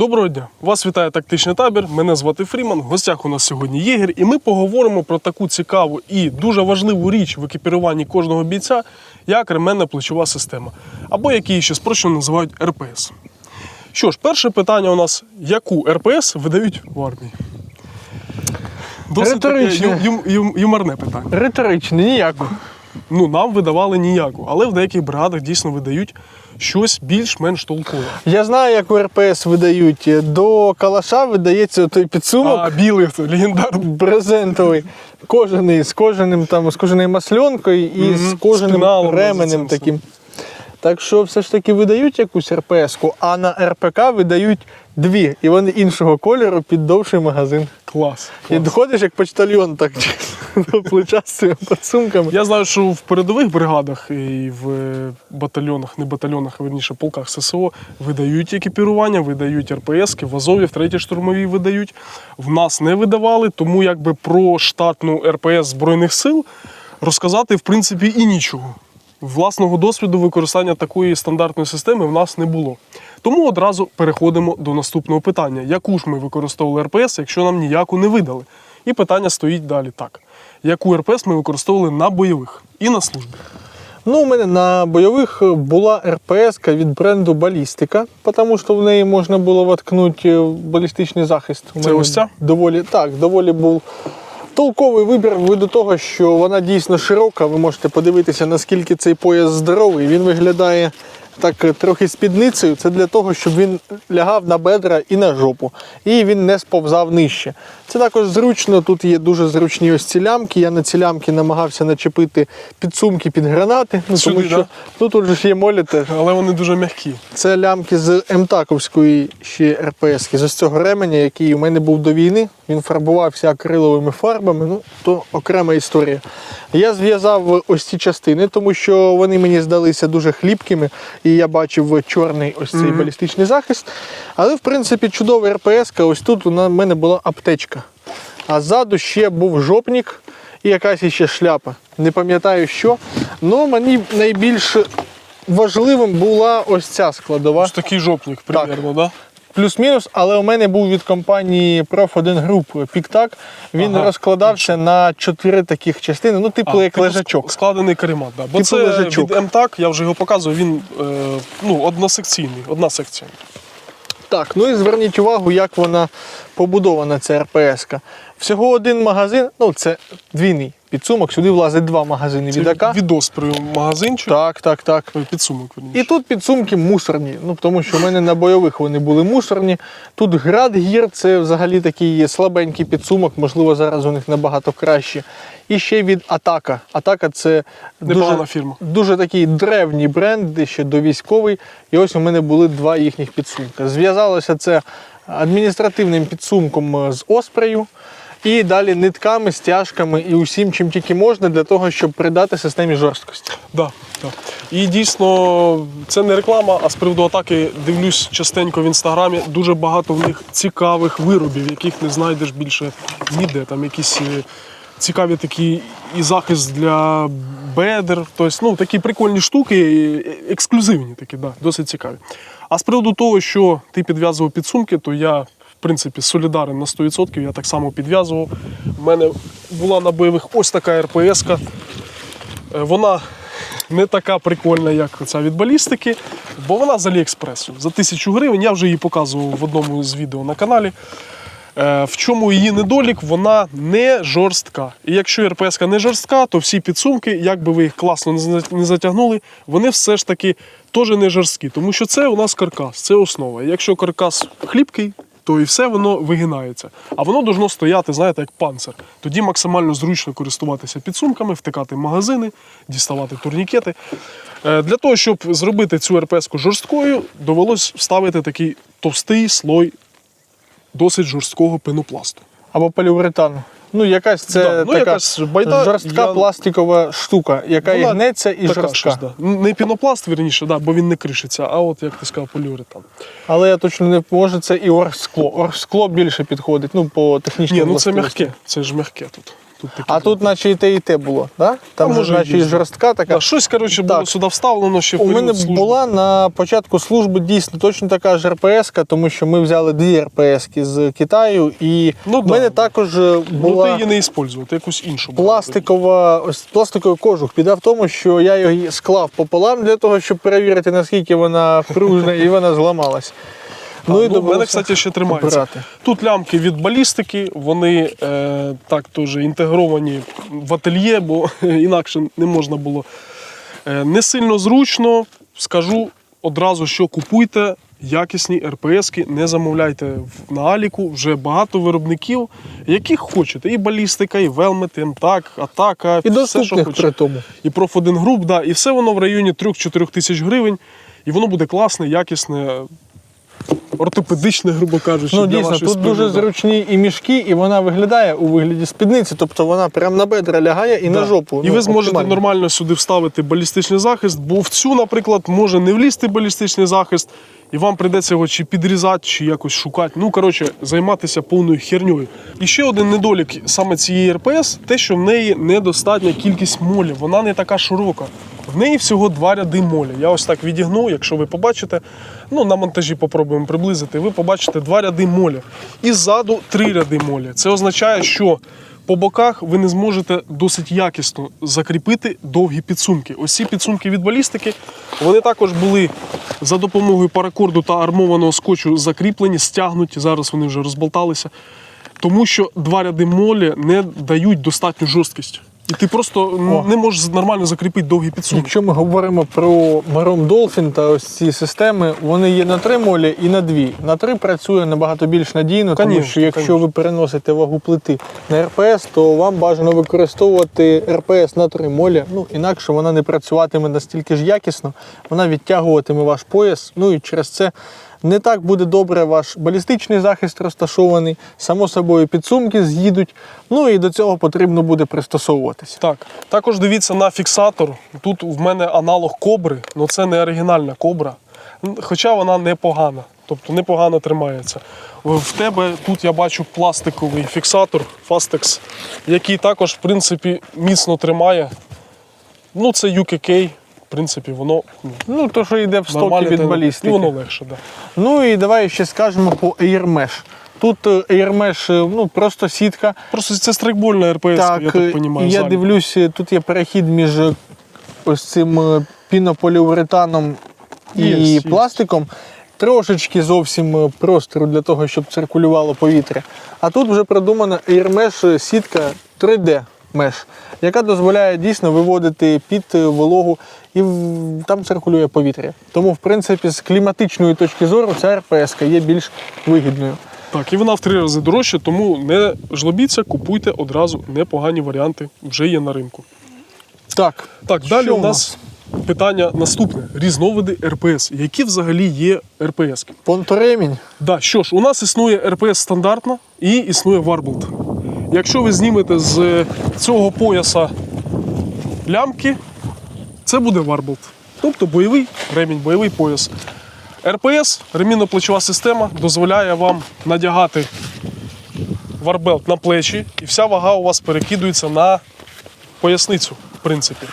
Доброго дня! Вас вітає тактичний табір. Мене звати Фріман. В гостях у нас сьогодні єгер, і ми поговоримо про таку цікаву і дуже важливу річ в екіпіруванні кожного бійця, як ременна плечова система, або як її ще спрощено називають РПС. Що ж, перше питання у нас: яку РПС видають в армії? Досить таке ю- ю- юморне питання. Риторично, ніяко. Ну, нам видавали ніяку, але в деяких бригадах дійсно видають щось більш-менш толкове. Я знаю, як у РПС видають. До калаша видається той підсумок А білий легендарний. брезентовий, кожаний, з кожаним там, з кожаною масленкою і Мгм, з з кожаним пеналом, ременем таким. Так що все ж таки видають якусь РПС-ку, а на РПК видають дві, і вони іншого кольору під довший магазин. Клас. І доходиш як почтальйон, так до плеча з цими підсумками. Я знаю, що в передових бригадах і в батальйонах, не батальйонах, а верніше полках ССО видають екіпірування, видають РПСки, в Азові, в третій штурмовій видають. В нас не видавали, тому якби про штатну РПС Збройних сил розказати в принципі і нічого. Власного досвіду використання такої стандартної системи в нас не було. Тому одразу переходимо до наступного питання: яку ж ми використовували РПС, якщо нам ніяку не видали? І питання стоїть далі так: яку РПС ми використовували на бойових і на службі? Ну, у мене на бойових була РПС від бренду Балістика, тому що в неї можна було воткнути балістичний захист. У Це мене ось ця? Доволі, так, доволі був толковий вибір до того, що вона дійсно широка. Ви можете подивитися, наскільки цей пояс здоровий. Він виглядає так е, трохи спідницею. Це для того, щоб він лягав на бедра і на жопу. І він не сповзав нижче. Це також зручно. Тут є дуже зручні ось ці лямки. Я на ці лямки намагався начепити підсумки під гранати. Ну, Сюди, тому що да? ну, тут же ж є моліте. Але вони дуже м'які. Це лямки з МТАКовської ще РПС, з ось цього ременя, який у мене був до війни. Він фарбувався акриловими фарбами, ну то окрема історія. Я зв'язав ось ці частини, тому що вони мені здалися дуже хліпкими, і я бачив чорний ось цей балістичний захист. Але в принципі чудова РПС, ось тут у мене була аптечка. А ззаду ще був жопник і якась ще шляпа. Не пам'ятаю що. Ну мені найбільш важливим була ось ця складова. Ось такий жопник, примерно, да? Плюс-мінус, але у мене був від компанії Prof 1 Group Піктак. Він Ага. розкладався на чотири таких частини, ну, типу як типу лежачок. Складений каремат, да. Бо Типу це лежачок. від МТАК, я вже його показував, він е, ну, односекційний, одна секція. Так, ну і зверніть увагу, як вона побудована, ця РПС. -ка. Всього один магазин, ну це двійний підсумок, сюди влазить два магазини Це від АК. відос при магазинчик, Так, так, так. Підсумок, верніше. І тут підсумки мусорні. Ну тому що в мене на бойових вони були мусорні. Тут град гір це взагалі такий слабенький підсумок, можливо, зараз у них набагато краще. І ще від Атака. Атака це дуже, фірма. дуже такий древній бренд, ще до військовий. І ось у мене були два їхніх підсумки. Зв'язалося це адміністративним підсумком з Оспрею. І далі нитками, стяжками і усім, чим тільки можна, для того, щоб придати системі жорсткості. Да, да. І дійсно, це не реклама, а з приводу атаки дивлюсь частенько в інстаграмі. Дуже багато в них цікавих виробів, яких не знайдеш більше ніде. Там якісь е, цікаві такі і захист для бедер. Тобто, ну, такі прикольні штуки, ексклюзивні такі, да, досить цікаві. А з приводу того, що ти підв'язував підсумки, то я. Принципі, солідарен на 100%, я так само підв'язував. У мене була на бойових ось така РПС-ка. Е, Вона не така прикольна, як ця від балістики, бо вона з Аліекспресу. За тисячу гривень я вже її показував в одному з відео на каналі. Е, В чому її недолік? Вона не жорстка. І якщо РПС не жорстка, то всі підсумки, як би ви їх класно не затягнули, вони все ж таки теж не жорсткі. Тому що це у нас каркас, це основа. Якщо каркас хліпкий, то і все воно вигинається. А воно должно стояти, знаєте, як панцир. Тоді максимально зручно користуватися підсумками, втикати в магазини, діставати турнікети. Е, Для того, щоб зробити цю РПС-ку жорсткою, довелось вставити такий товстий слой досить жорсткого пенопласту. Або поліуретану. Ну, якась це Да, ну, така якась байда, жорстка я- пластикова штука, яка і гнеться і жорстка. щось, да. Не пінопласт, вірніше, да, бо він не кришиться, а от як ти сказав, поліуретан. Але я точно не може це і оргскло. Оргскло більше підходить, ну по технічній Ні, ну це м'яке, це ж м'яке тут. Тут такі А тут наче і те, і те було, да? Там може, наче і дійсно. жорстка така. Да, щось, коротше, було Так. сюди вставлено ще в У період мене служби. була на початку служби дійсно точно така ж РПС, тому що ми взяли дві РПС з Китаю, і Ну, в да. мене також е, Ну, була ти її не використовував, ти якусь іншу. брав. пластикова, ось пластиковий кожух. Біда в тому, що я її склав пополам для того, щоб перевірити, наскільки вона пружна, і вона зламалась. Ну, ну, в мене, кстати, ще тримається. обирати. Тут лямки від балістики, вони е, так теж інтегровані в ательє, бо інакше не можна було. Е, не сильно зручно, скажу одразу, що купуйте якісні РПСки, не замовляйте на Аліку. Вже багато виробників, яких хочете. І балістика, і велмет, і МТАК, атака, І все, що хочете. при тому. І проф 1 груп, да, і все воно в районі 3-4 тисяч гривень. І воно буде класне, якісне, ортопедичне, грубо кажучи. Ну для дійсно, вашої тут дуже да. зручні і мішки, і вона виглядає у вигляді спідниці, тобто вона прямо на бедра лягає і на Да. жопу. І ну, ви зможете оптимально. нормально сюди вставити балістичний захист, бо в цю, наприклад, може не влізти балістичний захист, і вам прийдеться його чи підрізати, чи якось шукати. Ну, коротше, займатися повною херньою. І ще один недолік саме цієї РПС те, що в неї недостатня кількість молі. Вона не така широка. В неї всього два ряди молі. Я ось так відігну, якщо ви побачите. Ну, на монтажі попробуємо приблизити. Ви побачите два ряди молі. І ззаду три ряди молі. Це означає, що по боках ви не зможете досить якісно закріпити довгі підсумки. Ось ці підсумки від балістики, вони також були за допомогою паракорду та армованого скотчу закріплені, стягнуті. Зараз вони вже розболталися. Тому що два ряди молі не дають достатню жорсткість. І ти просто О. не можеш нормально закріпити довгі підсумки. Якщо ми говоримо про Marom Dolphin та ось ці системи, вони є на три молі і на дві. На три працює набагато більш надійно, тому що якщо конечно. ви переносите вагу плити на РПС, то вам бажано використовувати РПС на три молі. Ну інакше вона не працюватиме настільки ж якісно, вона відтягуватиме ваш пояс. Ну і через це. Не так буде добре ваш балістичний захист розташований, само собою підсумки з'їдуть. Ну і до цього потрібно буде пристосовуватися. Так, також дивіться на фіксатор. Тут в мене аналог кобри, але це не оригінальна кобра. Хоча вона непогана, тобто непогано тримається. В тебе тут я бачу пластиковий фіксатор Fastex, який також, в принципі, міцно тримає. Ну, це UKK, принципі, воно ну, Ну, то, що йде в стокі від балістики. Воно легше, Да. Ну і давай ще скажемо по AirMesh. Тут е, AirMesh, е, ну просто сітка. Просто це страйкбольна РПС, так, я е, так розумію. і я дивлюсь, е, тут є перехід між е, ось цим е, пінополіуретаном і є. пластиком. Трошечки зовсім е, простору для того, щоб циркулювало повітря. А тут вже продумана AirMesh сітка 3D меш, яка дозволяє дійсно виводити під вологу і там циркулює повітря. Тому, в принципі, з кліматичної точки зору ця РПС є більш вигідною. Так, і вона в три рази дорожча, тому не жлобіться, купуйте одразу непогані варіанти, вже є на ринку. Так, Так, далі у нас питання наступне: різновиди РПС. Які взагалі є РПС? понторемінь. Да, що ж, у нас існує РПС стандартна і існує Warbolt. Якщо ви знімете з цього пояса лямки, це буде Warbolt. Тобто бойовий ремінь, бойовий пояс. РПС, ремінно-плечова система, дозволяє вам надягати варбелт на плечі, і вся вага у вас перекидується на поясницю, в принципі.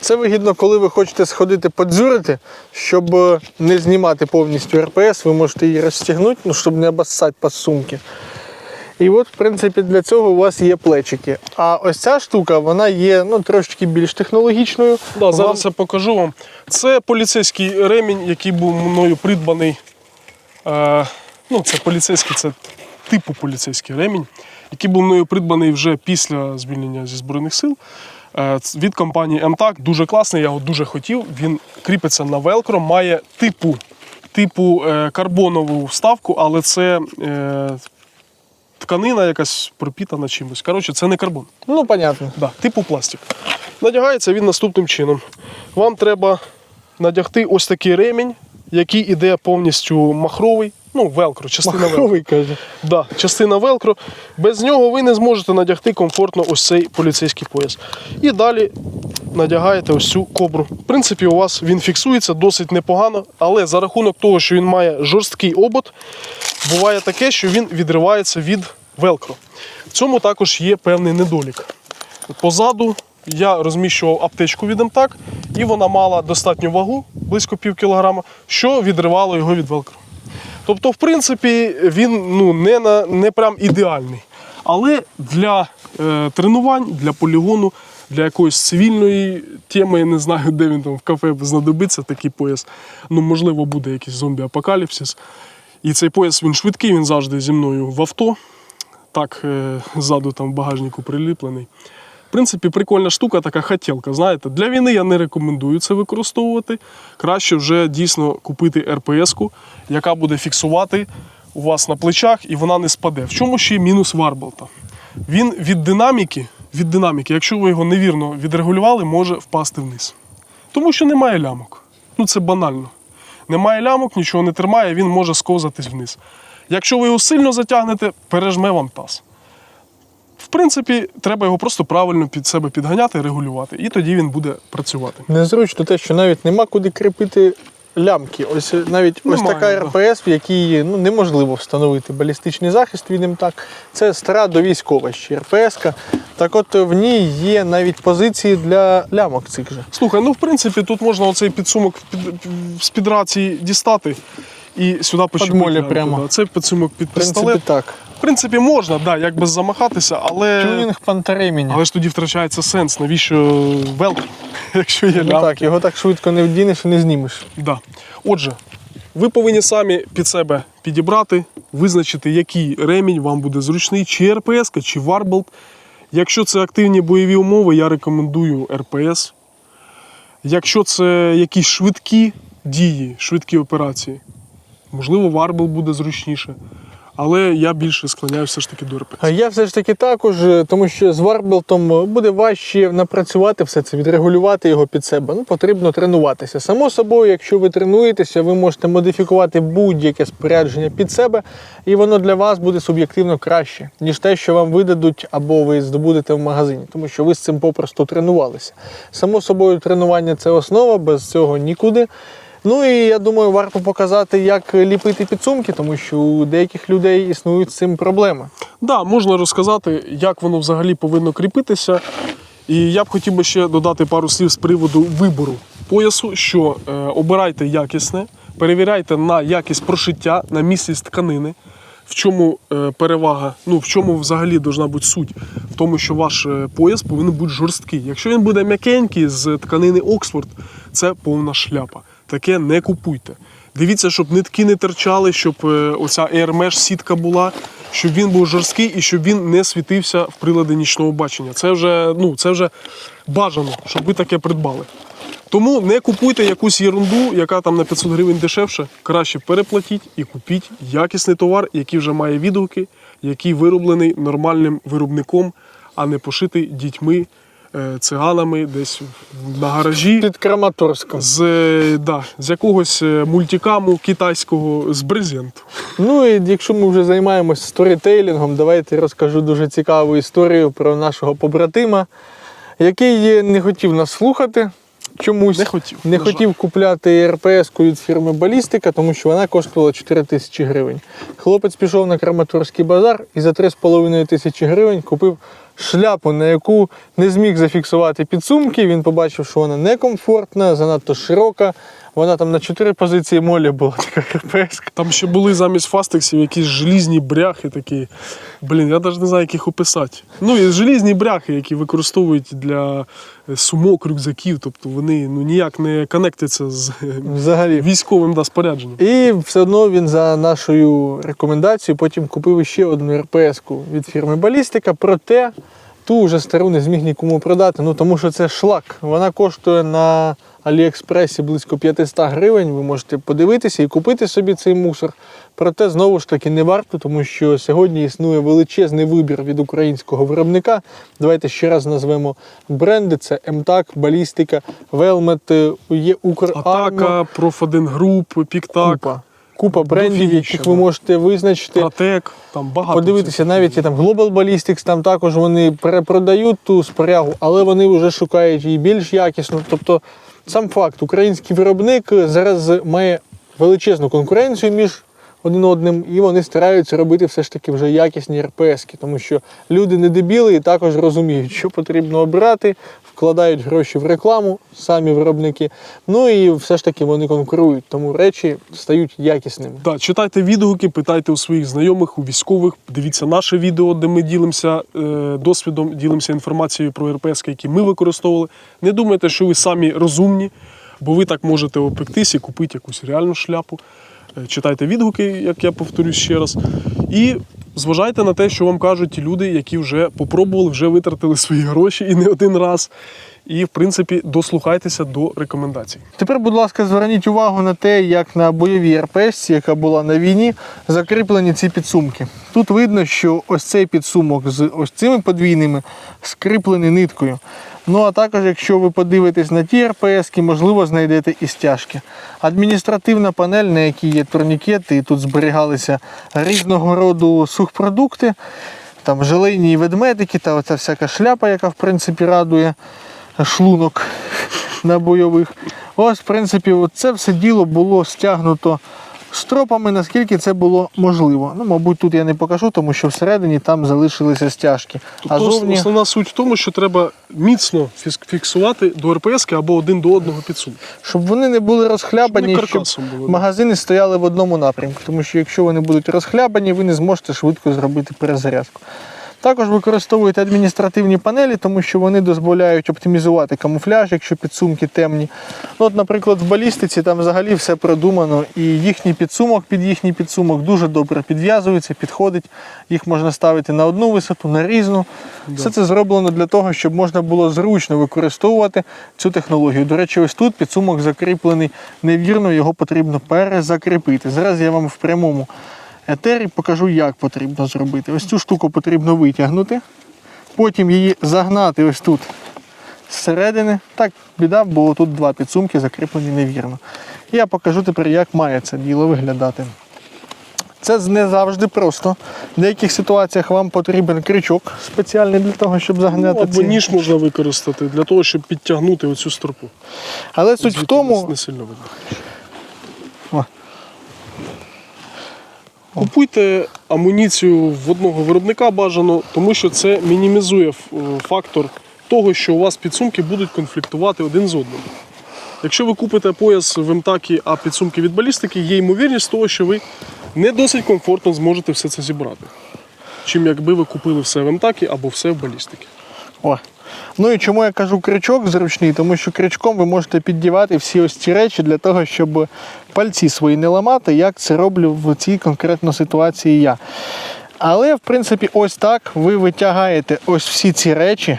Це вигідно, коли ви хочете сходити подзюрити, щоб е, не знімати повністю РПС, ви можете її розстягнути, ну, щоб не обоссати під сумки. І от, в принципі, для цього у вас є плечики. А ось ця штука, вона є ну, трошки більш технологічною. Да, зараз Вам- я покажу вам. Це поліцейський ремінь, який був мною придбаний. Е, ну, це поліцейський, це типу поліцейський ремінь, який був мною придбаний вже після звільнення зі Збройних сил. Е, від компанії МТАК. Дуже класний, я його дуже хотів. Він кріпиться на велкро, має типу, типу е, карбонову вставку, але це е, тканина якась пропітана чимось. Коротше, це не карбон. Ну, понятно. Да, типу пластик. Надягається він наступним чином. Вам треба надягти ось такий ремінь, який іде повністю махровий, ну, велкро, частина велкро. Каже. Да, частина велкро. Без нього ви не зможете надягти комфортно ось цей поліцейський пояс. І далі надягаєте ось цю кобру. В принципі, у вас він фіксується досить непогано, але за рахунок того, що він має жорсткий обод, буває таке, що він відривається від велкро. В цьому також є певний недолік. Позаду я розміщував аптечку від МТАК, і вона мала достатню вагу, близько пів кілограма, що відривало його від велкро. Тобто, в принципі, він ну, не, на, не прям ідеальний. Але для е, тренувань, для полігону, для якоїсь цивільної теми, я не знаю, де він там в кафе знадобиться такий пояс. Ну, можливо, буде якийсь зомбі-апокаліпсис. І цей пояс він швидкий, він завжди зі мною в авто. Так, е, ззаду там в багажнику приліплений. В принципі, прикольна штука, така хотілка. Знаєте, для війни я не рекомендую це використовувати. Краще вже дійсно купити РПС-ку, яка буде фіксувати у вас на плечах і вона не спаде. В чому ще мінус варболта? Він від динаміки, від динаміки, якщо ви його невірно відрегулювали, може впасти вниз. Тому що немає лямок. Ну це банально. Немає лямок, нічого не тримає, він може сковзатись вниз. Якщо ви його сильно затягнете, пережме вам таз. В принципі, треба його просто правильно під себе підганяти, регулювати, і тоді він буде працювати. Незручно те, що навіть нема куди кріпити лямки. Ось е, навіть ось така. РПС, в якій ну, неможливо встановити балістичний захист, відім так. Це стара довійськова ще РПС. Так от в ній є навіть позиції для лямок цих же. Слухай, ну в принципі, тут можна оцей підсумок під, з під рації дістати і сюди почепити. прямо. Це підсумок під В принципі, пістолет. так. В принципі, можна, да, якби замахатися, але. Тюнінг пантереміні. Але ж тоді втрачається сенс, навіщо велкро, якщо є Ну так, його так швидко не вдінеш і не знімеш. Да. Отже, ви повинні самі під себе підібрати, визначити, який ремінь вам буде зручний, чи РПС, чи варболт. Якщо це активні бойові умови, я рекомендую РПС. Якщо це якісь швидкі дії, швидкі операції, можливо, варболт буде зручніше. Але я більше склоняюся все ж таки до РПС. Я все ж таки також, е, тому що з варбелтом буде важче напрацювати все це, відрегулювати його під себе. Ну, потрібно тренуватися. Само собою, якщо ви тренуєтеся, ви можете модифікувати будь-яке спорядження під себе, і воно для вас буде суб'єктивно краще, ніж те, що вам видадуть або ви здобудете в магазині, тому що ви з цим попросту тренувалися. Само собою, тренування це основа, без цього нікуди. Ну і я думаю, варто показати, як ліпити підсумки, тому що у деяких людей існують з цим проблеми. Да, можна розказати, як воно взагалі повинно кріпитися. І я б хотів би ще додати пару слів з приводу вибору поясу, що е, обирайте якісне, перевіряйте на якість прошиття, на міцність тканини. В чому е, перевага, ну в чому взагалі должна бути суть? В тому, що ваш е, пояс повинен бути жорсткий. Якщо він буде м'якенький з тканини Оксфорд, це повна шляпа. Таке не купуйте. Дивіться, щоб нитки не терчали, щоб е, оця Air Mesh сітка була, щоб він був жорсткий і щоб він не світився в прилади нічного бачення. Це вже, ну, це вже бажано, щоб ви таке придбали. Тому не купуйте якусь ерунду, яка там на 500 гривень дешевше. Краще переплатіть і купіть якісний товар, який вже має відгуки, який вироблений нормальним виробником, а не пошитий дітьми, е, циганами десь на гаражі Під Краматорськом. з, е, да, з якогось е, мультикаму китайського з брезенту. Ну і якщо ми вже займаємося сторітейлінгом, давайте я розкажу дуже цікаву історію про нашого побратима, який не хотів нас слухати. Чомусь Не хотів, не хотів купляти РПС-ку від фірми Балістика, тому що вона коштувала 4 тисячі гривень. Хлопець пішов на Краматорський базар і за 3,5 тисячі гривень купив шляпу, на яку не зміг зафіксувати підсумки. Він побачив, що вона некомфортна, занадто широка. Вона там на 4 позиції молі була така РПС. Там ще були замість фастексів якісь желізні бряхи такі. Блін, я навіть не знаю, як їх описати. Ну, і желізні бряхи, які використовують для е, сумок, рюкзаків. Тобто вони ну, ніяк не конектяться з Взагалі. військовим да, спорядженням. І все одно він за нашою рекомендацією потім купив ще одну РПС-ку від фірми Балістика, проте ту вже стару не зміг нікому продати, ну тому що це шлак. Вона коштує на Аліекспресі близько 500 гривень. Ви можете подивитися і купити собі цей мусор. Проте знову ж таки не варто, тому що сьогодні існує величезний вибір від українського виробника. Давайте ще раз назвемо бренди: це МТАК, Балістика, Велмет, є Атака, Проф 1 груп, Піктак, Купа. Брендів, яких ви можете визначити. Протек, там багато. Подивитися, навіть є там Global Ballistics, там також вони перепродають ту спорягу, але вони вже шукають її більш якісно. Тобто, сам факт, український виробник зараз має величезну конкуренцію між один одним, і вони стараються робити все ж таки вже якісні РПСки, тому що люди не дебіли і також розуміють, що потрібно обирати, вкладають гроші в рекламу, самі виробники. Ну і все ж таки вони конкурують, тому речі стають якісними. Да, читайте відгуки, питайте у своїх знайомих, у військових. Дивіться наше відео, де ми ділимося е, досвідом, ділимося інформацією про РПС, які ми використовували. Не думайте, що ви самі розумні, бо ви так можете опектись і купити якусь реальну шляпу. Е, Читайте відгуки, як я повторюсь ще раз. І зважайте на те, що вам кажуть люди, які вже попробували, вже витратили свої гроші і не один раз. І, в принципі, дослухайтеся до рекомендацій. Тепер, будь ласка, зверніть увагу на те, як на бойовій РПС, яка була на війні, закріплені ці підсумки. Тут видно, що ось цей підсумок з ось цими подвійними скріплений ниткою. Ну а також, якщо ви подивитесь на ті РПС, можливо, знайдете і стяжки. Адміністративна панель, на якій є турнікети, і тут зберігалися різного роду сухпродукти, там желейні ведмедики та оця всяка шляпа, яка в принципі радує шлунок на бойових. Ось, в принципі, це все діло було стягнуто стропами, наскільки це було можливо. Ну, мабуть, тут я не покажу, тому що всередині там залишилися стяжки. А Тобто зовні основна суть в тому, що треба міцно фіксувати до РПС або один до одного підсумки. щоб вони не були розхлябані, Щоб не щоб були, магазини стояли в одному напрямку. Тому що якщо вони будуть розхлябані, ви не зможете швидко зробити перезарядку. Також використовують адміністративні панелі, тому що вони дозволяють оптимізувати камуфляж, якщо підсумки темні. Ну, от, наприклад, в балістиці там взагалі все продумано, і їхній підсумок під їхній підсумок дуже добре підв'язується, підходить. Їх можна ставити на одну висоту, на різну. Все це зроблено для того, щоб можна було зручно використовувати цю технологію. До речі, ось тут підсумок закріплений невірно, його потрібно перезакріпити. Зараз я вам в прямому етері покажу, як потрібно зробити. Ось цю штуку потрібно витягнути, потім її загнати ось тут зсередини. Так, біда, бо тут два підсумки закріплені невірно. Я покажу тепер, як має це діло виглядати. Це не завжди просто. В деяких ситуаціях вам потрібен крючок спеціальний для того, щоб Ну, загнати. або ці. ніж можна використати для того, щоб підтягнути оцю стропу. Але суть в тому, не сильно видно. О. Купуйте амуніцію в одного виробника бажано, тому що це мінімізує фактор того, що у вас підсумки будуть конфліктувати один з одним. Якщо ви купите пояс в МТАКі, а підсумки від балістики, є ймовірність того, що ви не досить комфортно зможете все це зібрати. Чим якби ви купили все в МТАКі або все в балістики. О. Ну і чому я кажу крючок зручний, тому що крючком ви можете піддівати всі ось ці речі для того, щоб пальці свої не ламати, як це роблю в цій конкретно ситуації я. Але, в принципі, ось так ви витягаєте ось всі ці речі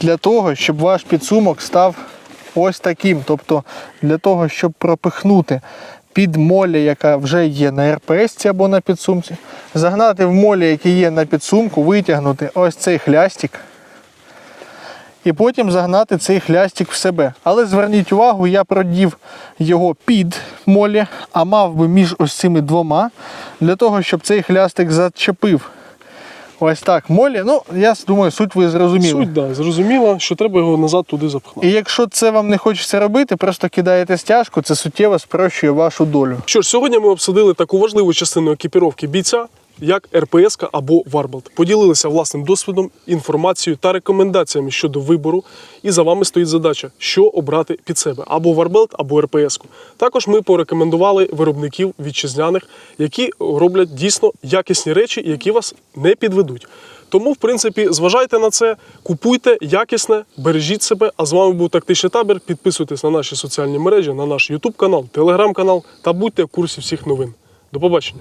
для того, щоб ваш підсумок став ось таким. Тобто для того, щоб пропихнути під молі, яка вже є на РПС або на підсумці, загнати в молі, який є на підсумку, витягнути ось цей хлястик і потім загнати цей хлястик в себе. Але зверніть увагу, я продів його під молі, а мав би між ось цими двома, для того, щоб цей хлястик зачепив. Ось так, молі. Ну, я думаю, суть ви зрозуміли. Суть, да, зрозуміла, що треба його назад туди запхнути. І якщо це вам не хочеться робити, просто кидаєте стяжку, це суттєво спрощує вашу долю. Що ж, сьогодні ми обсудили таку важливу частину екіпіровки бійця, як РПС або Варбелт. Поділилися власним досвідом, інформацією та рекомендаціями щодо вибору. І за вами стоїть задача, що обрати під себе або Варбелт, або РПС. Також ми порекомендували виробників вітчизняних, які роблять дійсно якісні речі, які вас не підведуть. Тому, в принципі, зважайте на це, купуйте якісне, бережіть себе. А з вами був тактичний табір. Підписуйтесь на наші соціальні мережі, на наш YouTube канал, телеграм канал та будьте в курсі всіх новин. До побачення.